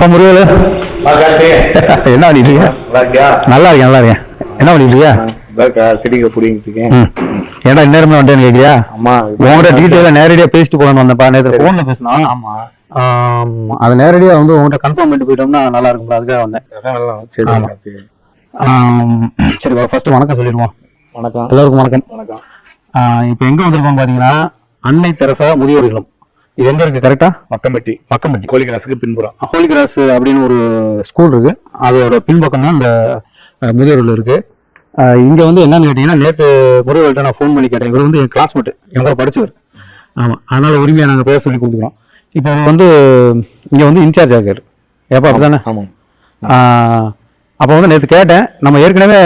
அப்பா முருகல் என்ன பண்ணிட்டு இருக்க? நல்லா இருக்கேன் நல்லா இருக்கேன். என்ன பண்ணிட்டு இருக்கியா செடிங்க பிடிங்கிட்டு இருக்கேன். ஏன்டா இந்நேரமே வந்துட்டேன்னு அம்மா உங்கள்கிட்ட டீட்டெயிலாக நேரடியாக பேசிட்டு போகணும்னு வந்தேன்ப்பா. நேற்று ஃபோனில் பேசினோம் ஆமா. ஆம், அது நேரடியாக வந்து உங்கள்கிட்ட கன்ஃபார்ம் பண்ணிட்டு போயிட்டோம்னா நல்லா இருக்கும்ல அதுக்காக வந்தேன். சரி ஆமா. ஆம், ஃபர்ஸ்ட் வணக்கம் சொல்லிடுவோம். வணக்கம். எல்லாருக்கும் வணக்கம். வணக்கம். இப்போ எங்கே வந்திருக்கோம் பார்த்தீங்கன்னா அன்னை தெரசா முதியோர் இல்லம் இது எங்கே இருக்குது கரெக்டாக மக்கம்பட்டி பக்கம்பட்டி. கோழி கிளாஸுக்கு பின்புறம். ஹோலி கிராஸ் அப்படின்னு ஒரு ஸ்கூல் இருக்கு. அதோட பின்பக்கம் தான் இந்த அஹ், முதியோர்கள் இருக்கு. இங்க வந்து என்னன்னு கேட்டீங்கன்னா நேற்று முருகர்கள்ட்ட நான் ஃபோன் பண்ணி கேட்டேன். இவர் வந்து என் கிளாஸ்மேட் என் கூட படிச்சவர். ஆமா. அதனால உரிமையா நாங்க பேச சொல்லி கொடுக்குறோம் இப்போ வந்து இங்க வந்து இன்சார்ஜ் ஆகாரு ஏப்பா அப்படிதானே? ஆமாம் அப்போ வந்து நேற்று கேட்டேன் நம்ம ஏற்கனவே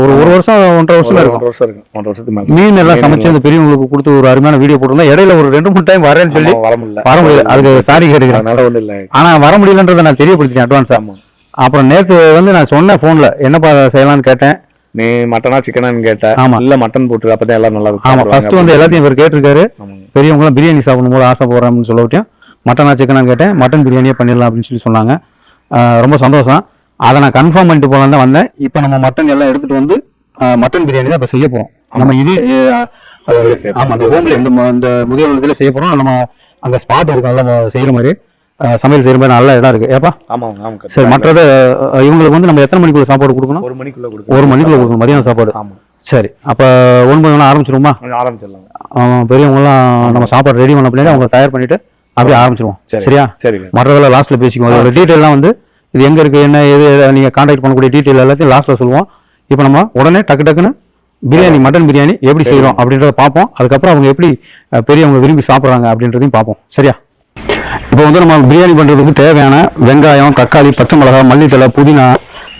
ஒரு ஒரு வருஷம் ஒன்றரை வருஷம் இருக்கும் ஒன்றரை வருஷம் இருக்கு ஒன்றரை வருஷத்துக்கு மேல. மீன் எல்லாம் சமைச்சு அந்த பெரியவங்களுக்கு கொடுத்து ஒரு அருமையான வீடியோ போட்டிருந்தோம். இடையில ஒரு ரெண்டு மூணு டைம் வரேன்னு சொல்லி வர முடியல. வர முடியல. அதுக்கு சாரி கேட்டுக்கிறேன். அதனால ஒண்ணும் இல்ல. ஆனா வர முடியலன்றதை நான் தெரியப்படுத்திட்டேன் அட்வான்ஸா ஆமா. அப்புறம் நேத்து வந்து நான் சொன்னேன் போன்ல என்னப்பா செய்யலாம்னு கேட்டேன். நீ மட்டனா சிக்கனான்னு கேட்ட? ஆமா. இல்ல மட்டன் போட்டு அப்பதான் எல்லாம் நல்லா இருக்கும். ஆமா ஃபர்ஸ்ட் வந்து எல்லாத்தையும் இவர் கேட்டிருக்காரு. ஆமாங்க. பெரியவங்களாம் பிரியாணி சாப்பிடும் போது ஆசைப்படுறேன்னு சொல்லவிட்டையும் மட்டனா சிக்கனான்னு கேட்டேன். மட்டன் பிரியாணியே பண்ணிடலாம் அப்படின்னு சொல்லி சொன்னாங்க. ரொம்ப சந்தோஷம். அதை நான் கன்ஃபார்ம் பண்ணிட்டு போகலாம் தான் வந்தேன். இப்போ நம்ம மட்டன் எல்லாம் எடுத்துட்டு வந்து மட்டன் பிரியாணி தான் இப்போ செய்ய போறோம். நம்ம இது செய்ய ஆமா அந்த ஹோம்ல இந்த இந்த முதியோர் இதில் செய்ய போறோம். நம்ம அங்க ஸ்பாட் இருக்கு நல்லா செய்யற மாதிரி சமையல் செய்யற மாதிரி நல்ல இடம் இருக்கு. ஏப்பா? ஆமாங்க ஆமாங்க சரி மற்றது இவங்களுக்கு வந்து நம்ம எத்தனை மணிக்குள்ள சாப்பாடு கொடுக்கணும்? ஒரு மணிக்குள்ள கொடுக்கும் ஒரு மணிக்குள்ள கொடுக்கணும் மதியானம் சாப்பாடு. ஆமா. சரி அப்போ ஒன்பது மணி ஆரம்பிச்சிருவோமா? கொஞ்சம் ஆரம்பிச்சிடலாம். ஆமாம் பெரியவங்களாம் நம்ம சாப்பாடு ரெடி பண்ண பின்னாடி அவங்க தயார் பண்ணிட்டு அப்படியே ஆரம்பிச்சிருவோம். சரி. சரியா? சரிங்க. மற்றதெல்லாம் லாஸ்ட்ல பேசிக்குவோம். அதோட டீட்டெயிலாம் வந்து இது எங்க இருக்கு என்ன எது எது நீங்க கான்டாக்ட் பண்ணக்கூடிய டீட்டெயில் எல்லாத்தையும் லாஸ்ட்ல சொல்லுவோம். இப்போ நம்ம உடனே டக்கு டக்குன்னு பிரியாணி மட்டன் பிரியாணி எப்படி செய்றோம் அப்படின்றத பார்ப்போம். அதுக்கப்புறம் அவங்க எப்படி பெரியவங்க விரும்பி சாப்பிட்றாங்க அப்படின்றதையும் பார்ப்போம். சரியா? இப்போ வந்து நம்ம பிரியாணி பண்றதுக்கு தேவையான வெங்காயம் தக்காளி பச்சை மிளகாய் மல்லித்தலை புதினா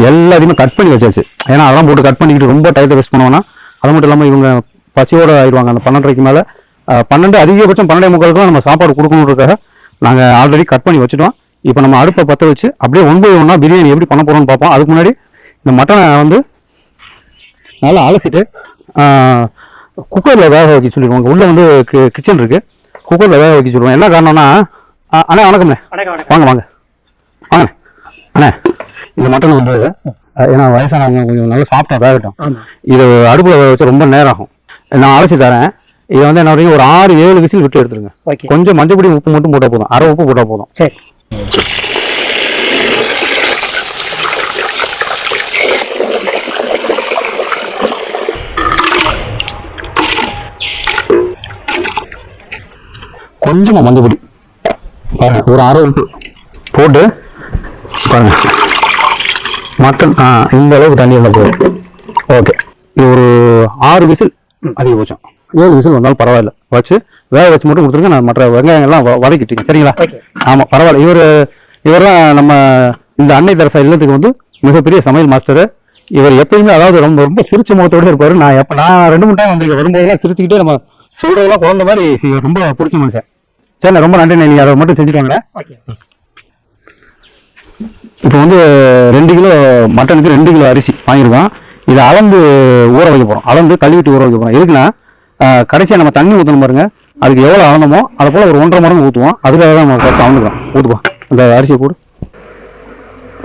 எல்லாத்தையுமே கட் பண்ணி வச்சாச்சு. ஏன்னா அதெல்லாம் போட்டு கட் பண்ணிக்கிட்டு ரொம்ப டயத்தை வேஸ்ட் பண்ணுவோம்னா அது மட்டும் இல்லாமல் இவங்க பசியோட ஆயிடுவாங்க. அந்த பன்னெண்டரைக்கு மேலே பன்னெண்டு அதிகபட்சம் பன்னெண்டே முக்காலுக்குலாம் நம்ம சாப்பாடு கொடுக்கணுன்றதுக்காக நாங்கள் ஆல்ரெடி கட் பண்ணி வச்சுட்டோம். இப்போ நம்ம அடுப்பை பற்ற வச்சு அப்படியே ஒன் பை ஒன்றா பிரியாணி எப்படி பண்ண போகிறோம்னு பார்ப்போம். அதுக்கு முன்னாடி இந்த மட்டனை வந்து நல்லா அலசிட்டு குக்கரில் வேக வைக்க சொல்லிடுவாங்க உள்ளே வந்து கிச்சன் இருக்குது குக்கரில் வேக வைக்க சொல்லுவோம் என்ன காரணம்னா அண்ணே வணக்கம்ண்ணே. வாங்க வாங்க. வாங்க. அண்ணே இந்த மட்டன் வந்து ஏன்னா வயசானவங்க கொஞ்சம் நல்லா சாப்பிட்டா வேகட்டும். இது அடுப்பில் வச்சு ரொம்ப நேரம் ஆகும் நான் அலசி தரேன். இதை வந்து என்ன ஒரு ஆறு ஏழு விசில் விட்டு எடுத்துருங்க. ஓகே. கொஞ்சம் மஞ்சள் பொடி உப்பு மட்டும் போட்டால் போதும். அரை உப்பு போட்டால் போதும். சரி. கொஞ்சமாக மஞ்சள் பொடி பாருங்க ஒரு அரை உப்பு போட்டு பாருங்க. மட்டன் ஆ இந்த அளவுக்கு தண்ணி இருந்தால் போதும். ஓகே. இது ஒரு ஆறு விசில் அதிகபட்சம். ஏழு விசில் வந்தாலும் பரவாயில்ல. வச்சு வேக வச்சு மட்டும் கொடுத்துருங்க நான் மற்ற வெங்காயங்கள்லாம் வதக்கிட்டீங்க. சரிங்களா. ஆமாம் பரவாயில்ல. இவர் இவரெல்லாம் நம்ம இந்த அன்னை தரசா இல்லத்துக்கு வந்து மிகப்பெரிய சமையல் மாஸ்டர். இவர் எப்பயுமே அதாவது ரொம்ப ரொம்ப சிரிச்ச முகத்தோட இருப்பாரு. நான் எப்ப நான் ரெண்டு மூணு டைம் வந்திருக்கேன். வரும்போதெல்லாம் சிரிச்சுக்கிட்டே நம்ம சொல்றதெல்லாம் குழந்த மாதிரி ரொம்ப பிடிச்ச மனுஷன். சரிண்ணே ரொம்ப நன்றி நீங்க அதை மட்டும் செஞ்சுட்டு வாங்க இப்போ வந்து ரெண்டு கிலோ மட்டனுக்கு ரெண்டு கிலோ அரிசி வாங்கியிருக்கோம். இதை அளந்து ஊற வைக்க போகிறோம் அளந்து கழுவிட்டு ஊற வைக்க போகிறோம் எதுக்குன்னா கடைசியாக நம்ம தண்ணி ஊற்றணும் பாருங்க. அதுக்கு எவ்வளோ அளந்தமோ அதை போல் ஒரு ஒன்றரை மடங்கு ஊற்றுவோம் அதுக்காக தான் நம்ம ஃபஸ்ட்டு அளந்துக்கிறோம் ஊற்றுப்போம் இந்த அரிசியை போடு.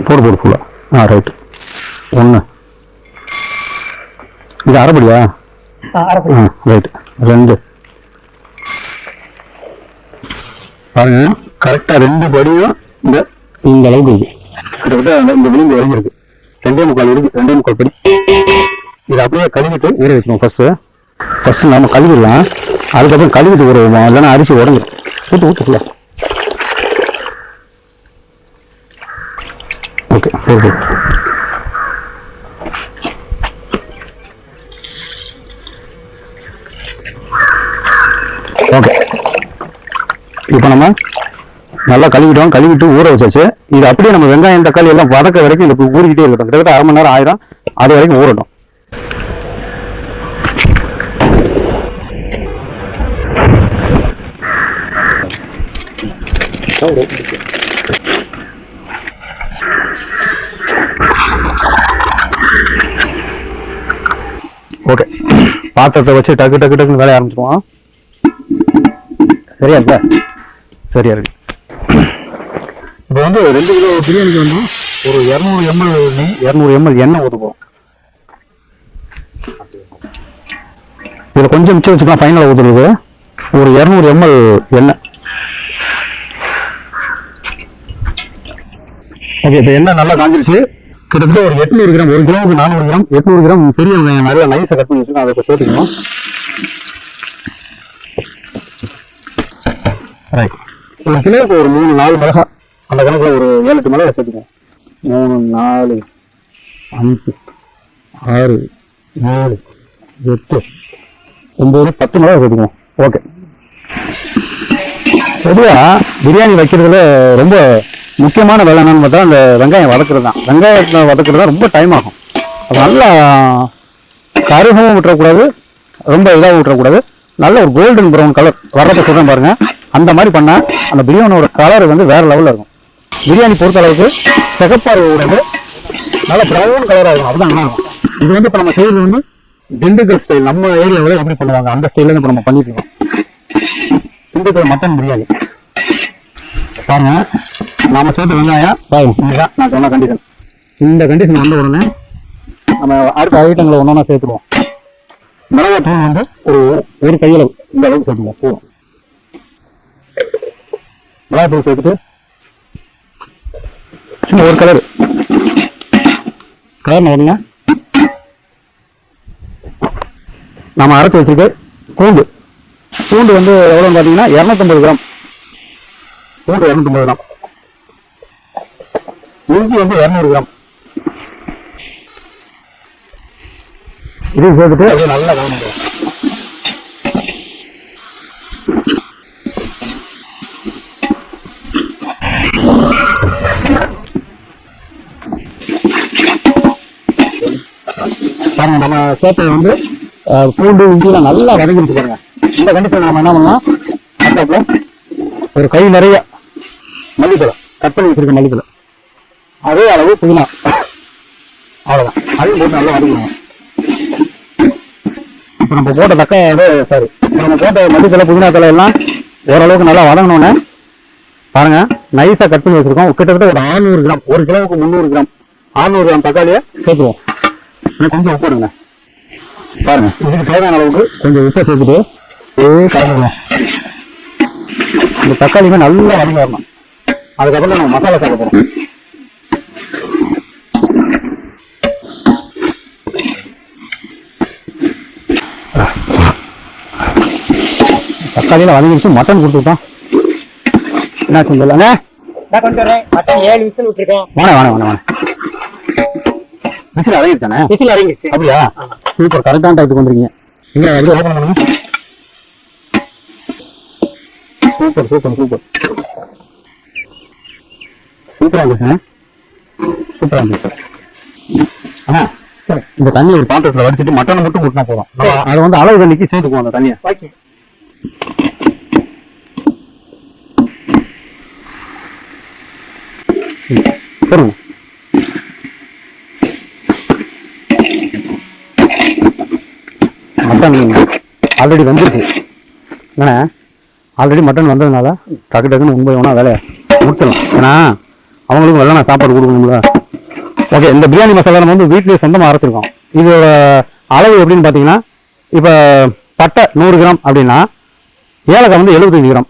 போடு போடு ஃபுல்லாக ஆ ரைட்டு ஒன்று இது அரைப்படியா? அரைப்படி. ஆ ரைட் ரெண்டு. பாருங்க கரெக்டாக ரெண்டு படியும் இந்த இந்த அளவுக்கு இருக்கு. கிட்டத்தட்ட இந்த விளிம்பு வரைக்கும் இருக்கு ரெண்டே முக்கால் இருக்கு ரெண்டே முக்கால் படி. இதை அப்படியே கழுவிட்டு ஊற வைக்கணும் ஃபர்ஸ்ட் ஃபஸ்ட்டு நம்ம கழுவிடலாம். அதுக்கப்புறம் கழுவிட்டு ஊற இல்லைன்னா அரிசி உடஞ்சிடும் ஊட்டு ஊற்று ஓகே ஓகே ஓகே இப்போ நம்ம நல்லா கழுவிட்டோம். கழுவிட்டு ஊற வச்சாச்சு. இது அப்படியே நம்ம வெங்காயம் தக்காளி எல்லாம் வதக்க வரைக்கும் இது ஊறிக்கிட்டே இருக்கட்டும். கிட்டத்தட்ட அரை மணி நேரம் ஆயிரும். அது வரைக்கும் ஊறட்டும் ஓகே. பாத்திரத்தை வச்சு டக்கு டக்கு டக்குன்னு வேலைய ஆரம்பிச்சிருவான் சரியா இப்ப சரியா இருக்கு. இப்போ வந்து ரெண்டு கிலோ பிரியாணிக்கு ஒரு இரநூறு எம்எல் நெய் இரநூறு எம்எல் எண்ணெய் ஊற்றுப்போம் இதில் கொஞ்சம் மிச்சம் வச்சுக்கலாம் ஃபைனலாக ஊற்றுறது ஒரு இரநூறு எம்எல் எண்ணெய். ஓகே இப்போ என்ன நல்லா காஞ்சிருச்சு? கிட்டத்தட்ட ஒரு எட்நூறு கிராம் ஒரு கிலோவுக்கு நானூறு கிராம் எட்நூறு கிராம் பெரிய வெங்காயம் நல்லா நைஸை கட் பண்ணி வச்சுருக்கோம். அதை இப்போ சேர்த்துக்கணும். ரைட் ஒரு கிலோவுக்கு ஒரு மூணு நாலு மிளகா. அந்த கணக்கில் ஒரு ஏழு எட்டு மிளகா சேர்த்துக்கோங்க மூணு நாலு அஞ்சு ஆறு ஏழு எட்டு ஒம்பது பத்து மிளகா சேர்த்துக்கணும். ஓகே பொதுவாக பிரியாணி வைக்கிறதுல ரொம்ப முக்கியமான வேலை என்னன்னு பார்த்தா அந்த வெங்காயம் வதக்குறது தான். வெங்காயத்தை வதக்குறது தான் ரொம்ப டைம் ஆகும். அது நல்லா கருகவும் விட்டுறக்கூடாது ரொம்ப இதாகவும் விட்டுறக்கூடாது நல்ல ஒரு கோல்டன் ப்ரௌன் கலர் வர்றதை சொல்கிறேன் பாருங்கள் அந்த மாதிரி பண்ணால் அந்த பிரியாணியோட கலர் வந்து வேறு லெவலில் இருக்கும். பிரியாணி பொறுத்த அளவுக்கு சிகப்பாக நல்ல ப்ரௌன் கலராக இருக்கும். அதுதான் நல்லா இருக்கும் இது வந்து இப்போ நம்ம செய்யறது வந்து திண்டுக்கல் ஸ்டைல் நம்ம ஏரியாவில் எப்படி பண்ணுவாங்க? அந்த ஸ்டைலில் இப்போ நம்ம பண்ணிட்டு இருக்கோம். திண்டுக்கல் மட்டன் பிரியாணி. பாருங்க. நாம சேர்த்த வெங்காயம். இதுதான் நான் சொன்ன கண்டிஷன் இந்த கண்டிஷன் வந்த உடனே நம்ம அடுத்த ஐட்டங்களை ஒன்றா சேர்த்துருவோம் மிளகாய் தூள் வந்து ஒரு ஒரு கையளவு. இந்த அளவுக்கு சேர்த்துருவோம் போதும். மிளகாய் தூள் சேர்த்துட்டு சும்மா ஒரு கலர் கலர் உடனே நம்ம அரைச்சி வச்சிருக்க பூண்டு பூண்டு வந்து எவ்வளோ பார்த்தீங்கன்னா இரநூத்தம்பது கிராம். பூண்டு இரநூத்தம்பது கிராம். இஞ்சி வந்து இரநூறு கிராம். இது சேர்த்துட்டு அப்படியே நல்லா வதக்கிக்கலாம். நம்ம சேட்டை வந்து பூண்டு இஞ்சிலாம் நல்லா வதங்கிடுச்சு பாருங்க. இந்த கண்டிஷன் நம்ம என்ன பண்ணலாம்? ஒரு கை நிறைய மல்லித்தலை கட் பண்ணி வச்சிருக்க மல்லித்தலை அதே அளவு புதினா. அவ்வளோதான் அதையும் போட்டு நல்லா வதக்கணும் இப்போ நம்ம போட்ட தக்காளி சாரி நம்ம போட்ட மல்லித்தலை புதினா தலை எல்லாம் ஓரளவுக்கு நல்லா வதங்கினோன்னே பாருங்க நைஸாக கட் பண்ணி வச்சிருக்கோம். கிட்டத்தட்ட ஒரு 600 கிராம் ஒரு கிலோவுக்கு முந்நூறு கிராம் 600 கிராம் தக்காளியை சேர்த்துருவோம். கொஞ்சம் உப்பு எடுங்க பாருங்க இதுக்கு தேவையான அளவுக்கு கொஞ்சம் உப்பை சேர்த்துட்டு ஏ இந்த தக்காளியுமே நல்லா வதங்க வரணும். அதுக்கப்புறம் நம்ம மசாலா சேர்க்க போகிறோம் தக்காளியில் வதங்கிடுச்சு மட்டன் கொடுத்துட்டோம் என்ன வரேன். மட்டன் ஏழு விசில் விட்டுருக்கேன் வாணே வாணே வாணே வாணே. விசில் அடங்கிடுச்சானே விசில் இறங்கிடுச்சு அப்படியா? சூப்பர். கரெக்டான டைத்துக்கு வந்துருக்கீங்க. இங்க ஓப்பன் பண்ணுங்க சூப்பர் சூப்பர் சூப்பர். சூப்பரா இருந்துச்சு சூப்பரா இருந்துச்சு ஆனா இந்த தண்ணி ஒரு பாத்திரத்துல வடிச்சிட்டு மட்டனை மட்டும் ஊட்டினா போதும். அதை வந்து அளவு தண்ணிக்கு சேர்த்துக்குவோம் அந்த தண்ணியை. ஓகே போடுங்க மட்டன் ஆல்ரெடி வந்துருச்சு. என்னண்ணே? ஆல்ரெடி மட்டன் வந்ததுனால டக்கு டக்குன்னு உண்மை வேணா வேலையை? முடிச்சிடலாம். ஏன்னா அவங்களுக்கும் வெள்ளை நான் சாப்பாடு கொடுக்கணும்ல. ஓகே இந்த பிரியாணி மசாலா நம்ம வந்து வீட்லயே சொந்தமாக அரைச்சிருக்கோம். இதோட அளவு எப்படின்னு பார்த்தீங்கன்னா இப்போ பட்டை நூறு கிராம் அப்படின்னா ஏலக்காய் வந்து எழுபத்தஞ்சு கிராம்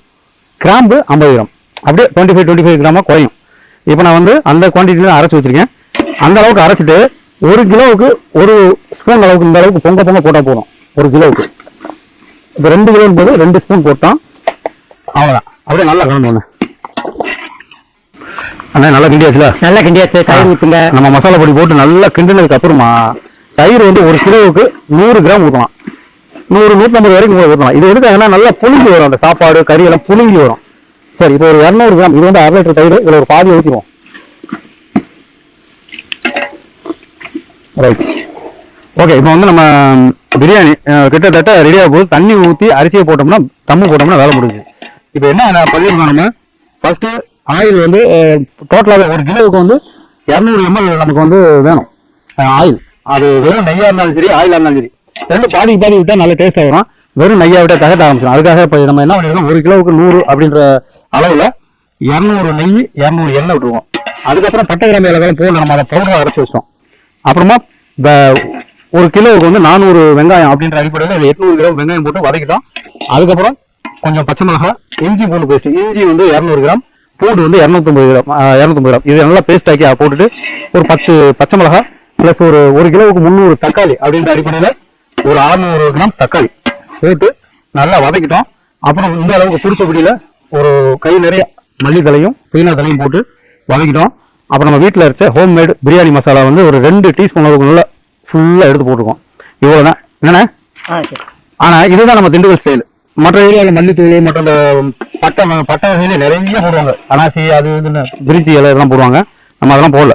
கிராம்பு ஐம்பது கிராம். அப்படியே டுவெண்ட்டி ஃபைவ் டுவெண்ட்டி ஃபைவ் கிராமாக குறையும். இப்போ நான் வந்து அந்த குவான்டிட்டியில் அரைச்சி வச்சிருக்கேன். அந்த அளவுக்கு அரைச்சிட்டு ஒரு கிலோவுக்கு ஒரு ஸ்பூன் அளவுக்கு இந்த அளவுக்கு பொங்க பொங்க போட்டால் போதும். ஒரு கிலோவுக்கு. இப்போ ரெண்டு கிலோன்னு போது ரெண்டு ஸ்பூன் போட்டோம் அவ்வளோதான் அப்படியே நல்லா கலந்து ஒன்று அண்ணா நல்லா கிண்டியாச்சுல? நல்லா கிண்டியாச்சு தயிர் ஊத்துங்க. நம்ம மசாலா பொடி போட்டு நல்லா கிண்டினதுக்கு அப்புறமா தயிர் வந்து ஒரு கிலோவுக்கு நூறு கிராம் ஊற்றலாம் நூறு நூற்றம்பது வரைக்கும் ஊற்றலாம் இது எதுக்காகனா நல்லா புளிங்கி வரும் அந்த சாப்பாடு கறி எல்லாம் புளிங்கி வரும். சரி இப்போ ஒரு இரநூறு கிராம். இது வந்து அரை லிட்டர் தயிர் இதில் ஒரு பாதி ஊற்றிடுவோம் ரைட் ஓகே இப்போ வந்து நம்ம பிரியாணி கிட்டத்தட்ட ரெடியாக போகுது. தண்ணி ஊற்றி அரிசியை போட்டோம்னா தம்மு போட்டோம்னா வேலை முடியுது இப்போ என்ன பண்ணியிருக்கோம் நம்ம ஃபர்ஸ்ட் ஆயில் வந்து டோட்டலாகவே ஒரு கிலோவுக்கு வந்து இரநூறு எம்எல் நமக்கு வந்து வேணும். ஆயில். அது வெறும் நெய்யாக இருந்தாலும் சரி ஆயிலாக இருந்தாலும் சரி. ரெண்டு பாதி பாதி விட்டால் நல்ல டேஸ்ட்டாக வரும். வெறும் நெய்யாக விட்டால் தகட்ட ஆரம்பிச்சிடும் அதுக்காக இப்போ நம்ம என்ன பண்ணிருக்கோம்? ஒரு கிலோவுக்கு நூறு அப்படின்ற அளவில் இரநூறு நெய் இரநூறு எண்ணெய் விட்டுருவோம். அதுக்கப்புறம் பட்டை கிராம இலக்கெல்லாம் போடல நம்ம அதை பவுடர் அரைச்சி வச்சோம் அப்புறமா இந்த ஒரு கிலோவுக்கு வந்து நானூறு வெங்காயம் அப்படின்ற அடிப்படையில் எட்நூறு கிராம் வெங்காயம் போட்டு வதக்கிட்டோம். அதுக்கப்புறம் கொஞ்சம் பச்சை மிளகாய் இஞ்சி பூண்டு பேஸ்ட் இஞ்சி வந்து இரநூறு கிராம். பூண்டு வந்து இரநூத்தொம்பது கிராம் இரநூத்தொம்பது கிராம். இது நல்லா பேஸ்ட் ஆக்கி போட்டுட்டு ஒரு பத்து பச்சை மிளகாய் ப்ளஸ் ஒரு ஒரு கிலோவுக்கு முந்நூறு தக்காளி அப்படின்ற அடிப்படையில் ஒரு அறநூறு கிராம் தக்காளி போட்டு நல்லா வதக்கிட்டோம். அப்புறம் இந்த அளவுக்கு பிடிச்ச பிடியில ஒரு கை நிறைய மல்லித்தலையும் புதினா தலையும் போட்டு வதக்கிட்டோம். அப்புறம் நம்ம வீட்டில் அரைச்ச ஹோம் மேட் பிரியாணி மசாலா வந்து ஒரு ரெண்டு டீஸ்பூன் அளவுக்கு நல்லா ஃபுல்லாக எடுத்து போட்டிருக்கோம். இவ்வளோதான் என்னண்ணே? ஆனால் இதுதான் நம்ம திண்டுக்கல் ஸ்டைல் மற்ற ஏரியாவில் மல்லித்தூள் மற்ற இந்த பட்டை பட்டை வகையில நிறைய போடுவாங்க. அனாசி அது இதுன்னு பிரிஞ்சி இலை இதெல்லாம் போடுவாங்க. நம்ம அதெல்லாம் போடல.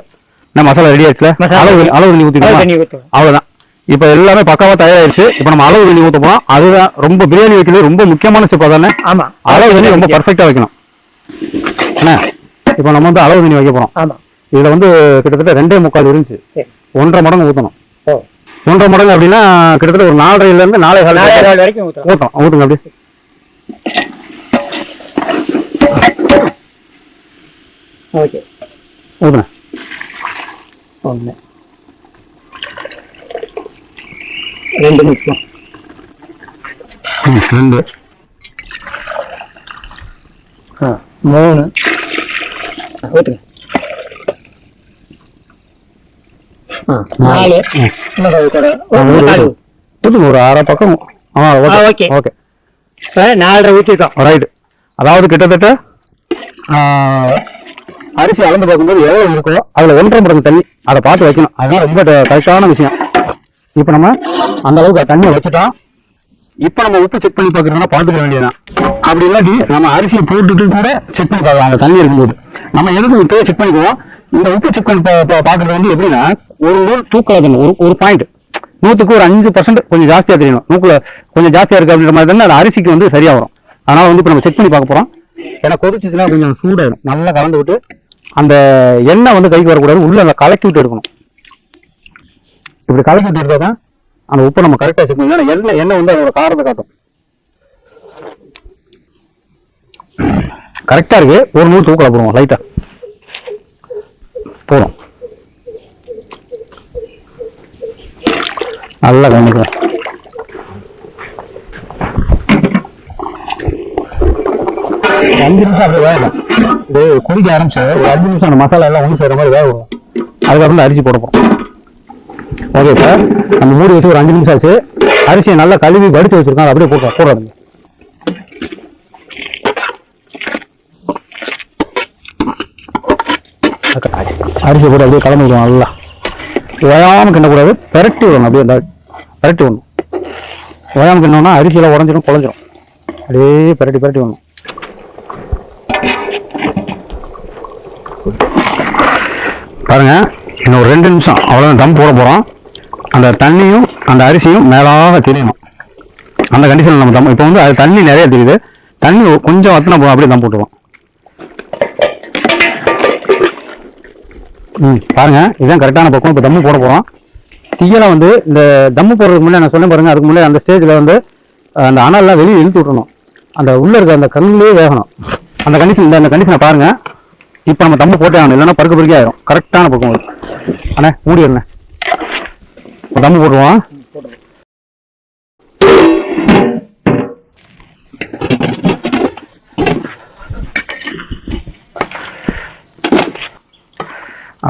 நம்ம மசாலா ரெடி மசாலா அளவு. அளவு தண்ணி ஊத்துவோம். அவ்வளவுதான். இப்போ எல்லாமே பக்காவா தயாராயிருச்சு இப்போ நம்ம அளவு தண்ணி ஊத்த போறோம். அதுதான் ரொம்ப பிரியாணி வைக்கிறது ரொம்ப முக்கியமான ஸ்டெப் அதானே? ஆமா. அளவு தண்ணி ரொம்ப பர்ஃபெக்டா வைக்கணும். என்ன? இப்போ நம்ம வந்து அளவு தண்ணி வைக்க போறோம். ஆமா. இதுல வந்து கிட்டத்தட்ட ரெண்டே முக்கால் இருந்துச்சு. ஒன்றரை மடங்கு ஊத்தணும். ஓ. ஒன்றரை மடங்கு அப்படின்னா கிட்டத்தட்ட ஒரு நாலரைல இருந்து நாலே கால் வரைக்கும் ஊத்தம் ஊத்துங்க அப்படியே. ஓகே. ஒன்று ரெண்டு நிமிஷம். ரெண்டு. மூணு. ஆ, ஊத்துங்க ஆ நாலு இன்னும் கொஞ்சம் கூட ஓ, இன்னும் நாலு ஊத்துங்க ஒரு அரை பக்கம் ஆ ஓகே. ஓகே நாலரை ஊற்றிருக்கோம் ரைட் அதாவது கிட்டத்தட்ட அரிசி அளந்து பார்க்கும்போது எவ்வளவு இருக்கோ அதுல ஒன்றரை மடங்கு தண்ணி அதை பார்த்து வைக்கணும் அதுதான் ரொம்ப கரெக்டான விஷயம் இப்போ நம்ம அந்த அளவுக்கு தண்ணியை வச்சுட்டோம் இப்போ நம்ம உப்பு செக் பண்ணி பார்க்கறதுனா பார்த்துக்க வேண்டியதுதான் அப்படி இல்லாட்டி நம்ம அரிசியை போட்டுட்டு கூட செக் பண்ணி பார்க்கலாம் அந்த தண்ணி இருக்கும்போது நம்ம எதுக்கு இப்போயே செக் பண்ணிக்குவோம் இந்த உப்பு செக் பண்ணி பார்க்கறது வந்து எப்படின்னா ஒரு நூல் தூக்கல தண்ணி ஒரு ஒரு பாயிண்ட் நூற்றுக்கு ஒரு அஞ்சு பர்சன்ட் கொஞ்சம் ஜாஸ்தியாக தெரியணும் நூக்கில் கொஞ்சம் ஜாஸ்தியாக இருக்குது அப்படின்ற மாதிரி தானே அது அரிசிக்கு வந்து சரியாக வரும். அதனால் வந்து இப்போ நம்ம செக் பண்ணி பார்க்க போகிறோம் ஏன்னா கொதிச்சிச்சுன்னா கொஞ்சம் சூடாயிடும் நல்லா கலந்து விட்டு அந்த எண்ணெய் வந்து கைக்கு வரக்கூடாது. உள்ளே அந்த கலக்கி விட்டு எடுக்கணும். இப்படி கலக்கி விட்டு எடுத்தால் தான் அந்த உப்பை நம்ம கரெக்டாக செக் பண்ணி ஏன்னா எண்ணெய் எண்ணெய் வந்து அதோட காரத்தை காட்டும். கரெக்டாக இருக்கு. ஒரு நூறு தூக்கில் போடுவோம் லைட்டாக போகிறோம் நல்லா கவனிக்கலாம் அஞ்சு நிமிஷம் அப்படியே வேகலாம் இது கொதிக்க ஆரம்பிச்சு ஒரு அஞ்சு நிமிஷம் அந்த மசாலா எல்லாம் ஒன்று செய்கிற மாதிரி வேக விடும் அதுக்கப்புறம் அரிசி போடப்போம் ஓகே இப்போ நம்ம மூடி வச்சு ஒரு அஞ்சு நிமிஷம் ஆச்சு. அரிசியை நல்லா கழுவி வடித்து வச்சுருக்கோம். அப்படியே போட்டு போடுறாங்க அரிசி போட்டு அப்படியே கலந்து நல்லா. ஓயாமல் கிண்டக்கூடாது. பெரட்டி விடணும் அப்படியே அந்த பெரட்டி விடணும். ஓயாமல் கிண்டோம்னா அரிசியெல்லாம் உடஞ்சிடும் குழஞ்சிரும். அப்படியே பெரட்டி பெரட்டி விடணும். பாருங்கள் இன்னும் ஒரு ரெண்டு நிமிஷம். அவ்வளோதான் தம் போட போகிறோம் அந்த தண்ணியும் அந்த அரிசியும் மேலாக தெரியணும். அந்த கண்டிஷனில் நம்ம தம் இப்போ வந்து அது தண்ணி நிறைய தெரியுது. தண்ணி கொஞ்சம் வத்தினா போதும் அப்படியே தம் போட்டுருவோம். ம் பாருங்கள் இதுதான் கரெக்டான பக்கம் இப்போ தம்மு போட போகிறோம் தீயெல்லாம் வந்து இந்த தம்மு போடுறதுக்கு முன்னாடி நான் சொன்னேன் பாருங்கள் அதுக்கு முன்னாடி அந்த ஸ்டேஜில் வந்து அந்த அனல்லாம் வெளியே இழுத்து விட்டுறணும். அந்த உள்ளே இருக்க அந்த கண்ணிலே வேகணும். அந்த கண்டிஷன் இந்த அந்த கண்டிஷனை பாருங்கள் இப்போ நம்ம தம்மு போட்டே ஆகணும். இல்லைன்னா பருக்க பருக்கே ஆயிரும். கரெக்டான பக்கம் அண்ணே மூடிடுண்ணே இப்போ தம்மு போட்டுருவோம்.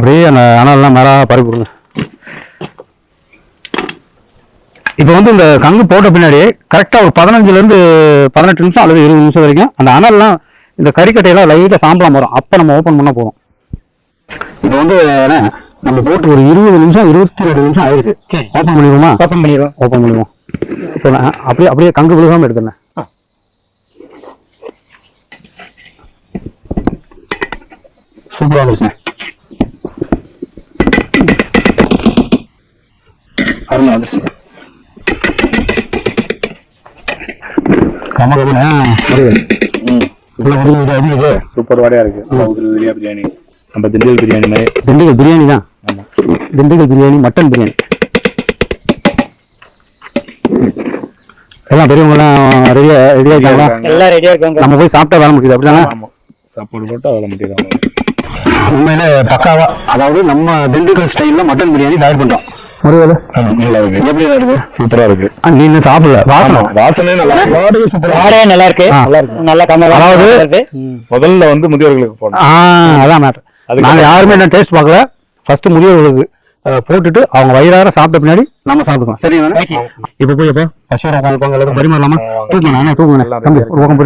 அப்படியே அந்த அனல்லாம் மேலே பரப்பி விடுங்க இப்போ வந்து இந்த கங்கு போட்ட பின்னாடி கரெக்டாக ஒரு பதினஞ்சுலேருந்து பதினெட்டு நிமிஷம் அல்லது இருபது நிமிஷம் வரைக்கும் அந்த அனல்லாம் இந்த கறிக்கட்டையெல்லாம் லைட்டாக சாம்பலாம் வரும் அப்போ நம்ம ஓப்பன் பண்ண போகிறோம் இப்போ வந்து நம்ம போட்டு ஒரு இருபது நிமிஷம் இருபத்தி ரெண்டு நிமிஷம் ஆயிடுச்சு. ஓப்பன் பண்ணிடுவோமா? ஓப்பன் பண்ணிடுவோம். ஓப்பன் பண்ணிடுவோம். இப்போ அப்படியே அப்படியே கங்கு விழுகாமல் எடுத்துனேன் ஆ. சூப்பராக வந்துருச்சுண்ணே. அருமை வந்துருச்சு. சூப்பர் வாடையா இருக்கு. பிரியாணி. நம்ம திண்டுக்கல் பிரியாணி மாதிரி. திண்டுக்கல் பிரியாணி தான். திண்டுக்கல் பிரியாணி மட்டன் பிரியாணி. எல்லாம் பெரியவங்கலாம் ரெடியா ரெடியா இருக்காங்களா? இருக்காங்க. எல்லாம் ரெடியா இருக்காங்க. நம்ம போய் சாப்பிட்டா வர முடியுது அப்படிதானே? ஆமா சாப்பாடு போட்டு அதில் முட்டிடுவாங்க உண்மையில பக்காவா. அதாவது நம்ம திண்டுக்கல் ஸ்டைல்ல மட்டன் பிரியாணி தயார் பண்றோம். முருகல் நல்லா இருக்கு. எப்படி இருக்கு சூப்பரா இருக்கு. நீ இன்னும் சாப்பிடல? வாசனை? வாசனை நல்லா சூப்பரா வாடகை நல்லா இருக்கு. நல்லா இருக்கு. நல்லா கம்மி அதாவது- இருக்கு. முதல்ல வந்து முதியோர்களுக்கு ஆ அதான் மேட்டர் நாங்க யாருமே என்ன டேஸ்ட் பார்க்கல. ஃபர்ஸ்ட் முதியோர்களுக்கு போட்டுட்டு அவங்க வயிறார சாப்பிட்ட பின்னாடி நம்ம சாப்பிட்டுக்கலாம். சரிங்களா இப்ப போய் எப்ப பசுவரா உட்காந்துப்பாங்க எல்லாரும் பரிமாறலாமா? அண்ணா தம்பி ஒரு பக்கம்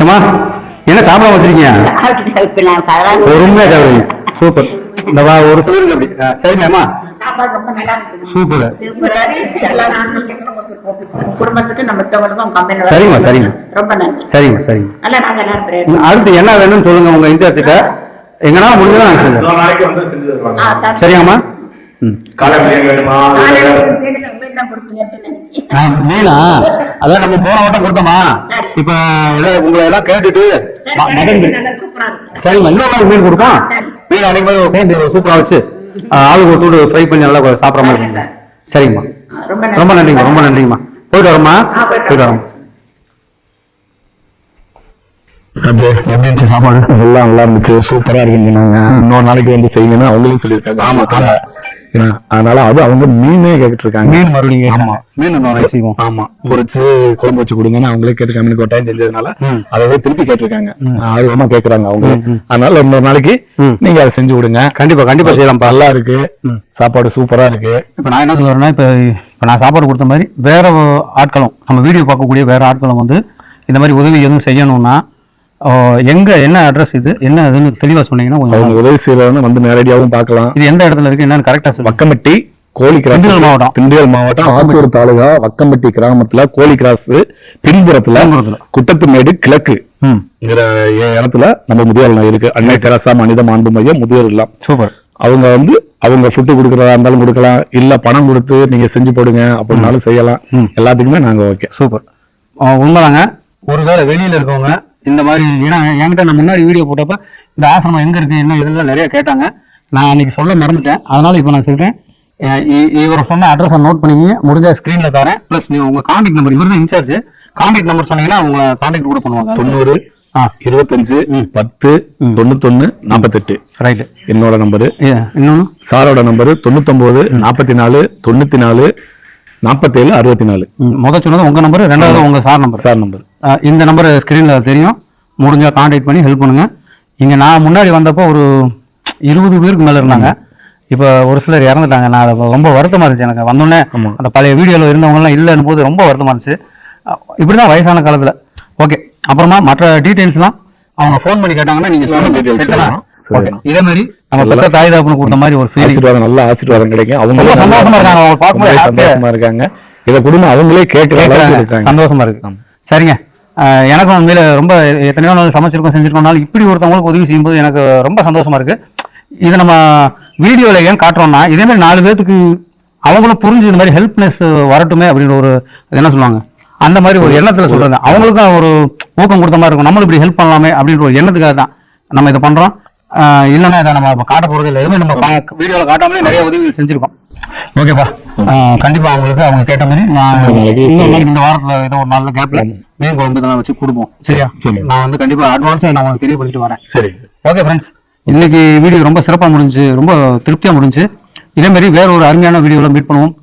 ஏமா என்ன சாப்பிட வச்சிருக்கீங்க பொறுமையா சாப்பிடுங்க. சூப்பர். இந்த வா ஒரு சிலருக்கு அப்படி சரிங்கம்மா சூப்பர் குடும்பத்துக்கு நம்ம சரிம்மா, சரிம்மா. ரொம்ப நன்றி சரிங்க சரிங்க அடுத்து என்ன வேணும்னு சொல்லுங்க உங்க இன்சார்ஜ் கிட்ட. எங்கனா முடிஞ்சதா நாங்க சொல்லுங்க இன்னொரு நாளைக்கு வந்து செஞ்சு தருவாங்க. ஆ, தம்பி. சரியாம்மா. மீனா அதான் நம்ம போன வட்டம் கொடுத்தோமா? இப்ப உங்களை எல்லாம் கேட்டுட்டு மட்டன் பிரி- நல்லா சூப்பரா இருக்கு. சரிம்மா இன்னொரு நாள் மீன் கொடுப்போம் மீன் அன்னைக்கு மாதிரி ஒரு குழம்பு சூப்பரா வச்சு ஆளுக்கு ஒரு தூடு ஃப்ரை பண்ணி நல்லா சாப்பிட்ற மாதிரி சரிங்கம்மா. ரொம்ப நன்றிங்கம்மா ரொம்ப நன்றிங்கம்மா. போயிட்டு வரோம்மா. போயிட்டு வரோம். எப்படி இருந்துச்சு சாப்பாடு? எல்லாம் நல்லா இருந்துச்சு. சூப்பரா இருக்குன்னு சொன்னாங்க இன்னொரு நாளைக்கு வந்து செய்யணும்னு அவங்களே சொல்லியிருக்காங்க. ஆமா. அதனால அது அவங்க மீனே கேட்டுட்டு இருக்காங்க மீன் மறுபடியும் ஆமா. மீன் செய்வோம். ஆமா. பொரிச்சு குழம்பு வச்சு கொடுங்கன்னு அவங்களே கேட்டு இன்னைக்கு ஒரு டைம் செஞ்சதுனால அதை திருப்பி கேட்டிருக்காங்க. ஆர்வமா கேக்குறாங்க அவங்க. அதனால இன்னொரு நாளைக்கு. நீங்க அதை செஞ்சு கொடுங்க கண்டிப்பா கண்டிப்பா செய்யலாம்ப்பா. நல்லா இருக்கு. சாப்பாடு சூப்பரா இருக்கு. இப்போ நான் என்ன சொல்றேன்னா இப்போ இப்போ நான் சாப்பாடு கொடுத்த மாதிரி வேற ஆட்களும் நம்ம வீடியோ பார்க்கக்கூடிய வேற ஆட்களும் வந்து இந்த மாதிரி உதவி எதுவும் செய்யணும்னா எங்க என்ன அட்ரஸ் இது? என்ன இதுன்னு தெளிவா சொன்னீங்கன்னா கொஞ்சம் உதவி செய்யறவங்க வந்து நேரடியாகவும் பார்க்கலாம். இது எந்த இடத்துல இருக்கு? என்னன்னு கரெக்டா வக்கம்பட்டி கோழி கிராஸ் திண்டுக்கல் மாவட்டம். திண்டுக்கல் மாவட்டம் ஆத்தூர் தாலுகா வக்கம்பட்டி கிராமத்துல கோழி கிராஸ் பின்புறத்துல. குட்டத்துமேடு கிழக்கு. இடத்துல நம்ம முதியோர் இல்லம் இருக்கு. அன்னை தெரசா மனித மாண்பு மையம் முதியோர் இல்லம். சூப்பர். அவங்க வந்து அவங்க ஃபுட்டு கொடுக்கறதா இருந்தாலும் கொடுக்கலாம். இல்ல பணம் கொடுத்து நீங்க செஞ்சு போடுங்க அப்படின்னாலும் செய்யலாம். எல்லாத்துக்குமே நாங்க ஓகே சூப்பர். உண்மைதாங்க. ஒருவேளை வெளியில இருக்கவங்க இந்த மாதிரி ஏன்னா என்கிட்ட நான் முன்னாடி வீடியோ போட்டப்ப இந்த ஆசிரமம் எங்க இருக்கு என்ன இதெல்லாம் நிறைய கேட்டாங்க. நான் அன்னைக்கு சொல்ல மறந்துட்டேன். அதனால இப்போ நான் இ- இவர் சொன்ன அட்ரஸை நோட் பண்ணிக்கிங்க. முடிஞ்ச ஸ்க்ரீன்ல தரேன். ப்ளஸ் நீ உங்க கான்டாக்ட் நம்பர் இவர் தான் இன்சார்ஜ் கான்டாக்ட் நம்பர் சொன்னீங்கன்னா உங்களை கான்டாக்ட் கூட பண்ணுவாங்க. தொண்ணூறு ஆ. இருபத்தஞ்சு பத்து தொண்ணூத்தொன்னு நாற்பத்தெட்டு ரைட்டு என்னோட நம்பரு இன்னொன்று சாரோட நம்பரு தொண்ணூத்தொன்பது நாற்பத்தி நாலு தொண்ணூத்தி நாலு நாற்பத்தேழு அறுபத்தி நாலு முதல் சொன்னது உங்க நம்பர் ரெண்டாவது உங்க சார் நம்பர் சார் நம்பர் இந்த நம்பர் ஸ்க்ரீனில் தெரியும். முடிஞ்சா காண்டாக்ட் பண்ணி ஹெல்ப் பண்ணுங்க. இங்கே நான் முன்னாடி வந்தப்போ ஒரு இருபது பேருக்கு மேலே இருந்தாங்க. இப்போ ஒரு சிலர் இறந்துட்டாங்க. நான் அதை ரொம்ப வருத்தமாக இருந்துச்சு எனக்கு. வந்தோடனே. அந்த பழைய வீடியோவில் இருந்தவங்கலாம் இல்லைன்னு போது ரொம்ப வருத்தமாக இருந்துச்சு. இப்படி தான் வயசான காலத்தில். ஓகே அப்புறமா மற்ற டீட்டெயில்ஸ்லாம் அவங்க ஃபோன் பண்ணி கேட்டாங்கன்னா நீங்கள். ஓகே இதே மாதிரி நம்ம பெற்ற தாய் கொடுத்த மாதிரி ஒரு ஆசீர்வாதம் நல்ல ஆசீர்வாதம் கிடைக்கும். அவங்க சந்தோஷமா இருக்காங்க. அவங்க பார்க்கும்போது சந்தோஷமா இருக்காங்க. இத குடும்பம் அவங்களே கேட்கறாங்க. சந்தோஷமா இருக்கு. சரிங்க. எனக்கும் உண்மையில ரொம்ப எத்தனையோ நாள் சமைச்சிருக்கோம் செஞ்சிருக்கோம்னாலும் இப்படி ஒருத்தவங்களுக்கு உதவி செய்யும்போது எனக்கு ரொம்ப சந்தோஷமா இருக்கு. இதை நம்ம வீடியோல ஏன் காட்டுறோம்னா இதே மாதிரி நாலு பேத்துக்கு அவங்களும் புரிஞ்சு இந்த மாதிரி ஹெல்ப்னஸ் வரட்டுமே அப்படின்ற ஒரு என்ன சொல்லுவாங்க அந்த மாதிரி ஒரு எண்ணத்துல சொல்றாங்க அவங்களுக்கும் ஒரு ஊக்கம் கொடுத்த மாதிரி இருக்கும். நம்மளும் இப்படி ஹெல்ப் பண்ணலாமே அப்படின்ற ஒரு எண்ணத்துக்காக தான் நம்ம இதை பண்றோம். இல்லைன்னா இதை நம்ம இப்ப காட்ட போறது இல்லை. எதுவுமே நம்ம வீடியோல காட்டாமலே நிறைய உதவிகள் செஞ்சிருக்கோம். ஓகேப்பா. ஆஹ் கண்டிப்பா அவங்களுக்கு அவங்க கேட்ட மாதிரி நான் இந்த வாரத்துல ஏதோ ஒரு நாள்ல கேப்ல மீன் குழம்பு இதெல்லாம் வச்சு கொடுப்போம். சரியா? சரி. நான் வந்து கண்டிப்பா அட்வான்ஸா நான் உங்களுக்கு தெரியப்படுத்திட்டு வரேன். சரி. ஓகே ஃப்ரெண்ட்ஸ் இன்னைக்கு வீடியோ ரொம்ப சிறப்பாக முடிஞ்சு ரொம்ப திருப்தியாக முடிஞ்சு. இதே மாதிரி வேற ஒரு அருமையான வீடியோவில் மீட் பண்ணுவோம்.